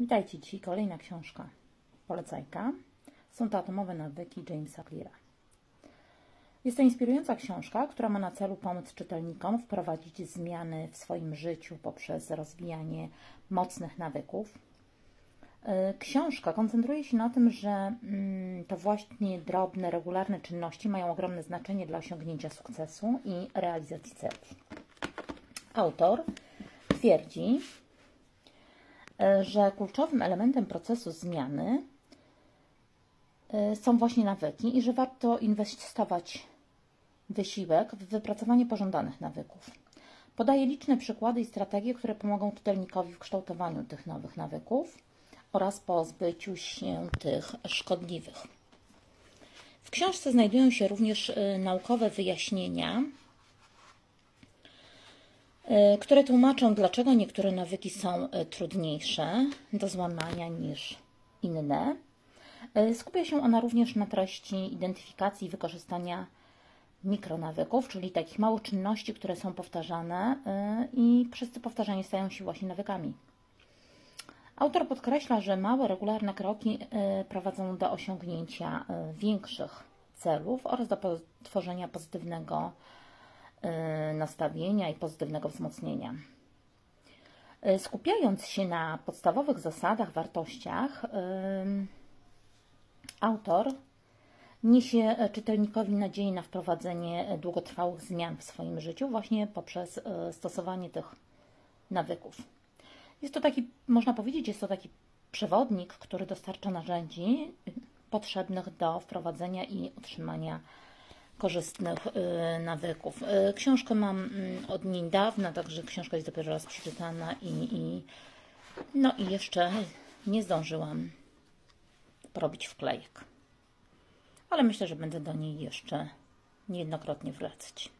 Witajcie, dzisiaj kolejna książka. Polecajka. Są to Atomowe nawyki Jamesa Cleara. Jest to inspirująca książka, która ma na celu pomóc czytelnikom wprowadzić zmiany w swoim życiu poprzez rozwijanie mocnych nawyków. Yy, Książka koncentruje się na tym, że mm, to właśnie drobne, regularne czynności mają ogromne znaczenie dla osiągnięcia sukcesu i realizacji celów. Autor twierdzi, e, że kluczowym elementem procesu zmiany e, są właśnie nawyki i że warto inwestować wysiłek w wypracowanie pożądanych nawyków. Podaje liczne przykłady i strategie, które pomogą czytelnikowi w kształtowaniu tych nowych nawyków oraz pozbyciu się tych szkodliwych. W książce znajdują się również e, naukowe wyjaśnienia które tłumaczą, dlaczego niektóre nawyki są e, trudniejsze do złamania niż inne. E, Skupia się ona również na treści identyfikacji i wykorzystania mikronawyków, czyli takich małych czynności, które są powtarzane e, i przez to powtarzanie stają się właśnie nawykami. Autor podkreśla, że małe, regularne kroki e, prowadzą do osiągnięcia e, większych celów oraz do tworzenia pozytywnego e, nastawienia i pozytywnego wzmocnienia. E, Skupiając się na podstawowych zasadach, wartościach, em, autor niesie e, czytelnikowi nadzieję na wprowadzenie e, długotrwałych zmian w swoim życiu właśnie poprzez e, stosowanie tych nawyków. Jest to taki, można powiedzieć, jest to taki przewodnik, który dostarcza narzędzi potrzebnych do wprowadzenia i utrzymania korzystnych y, nawyków. Y, Książkę mam mm, od niedawna, także książka jest dopiero raz przeczytana i, i no i jeszcze nie zdążyłam porobić wklejek. Ale myślę, że będę do niej jeszcze niejednokrotnie wracać.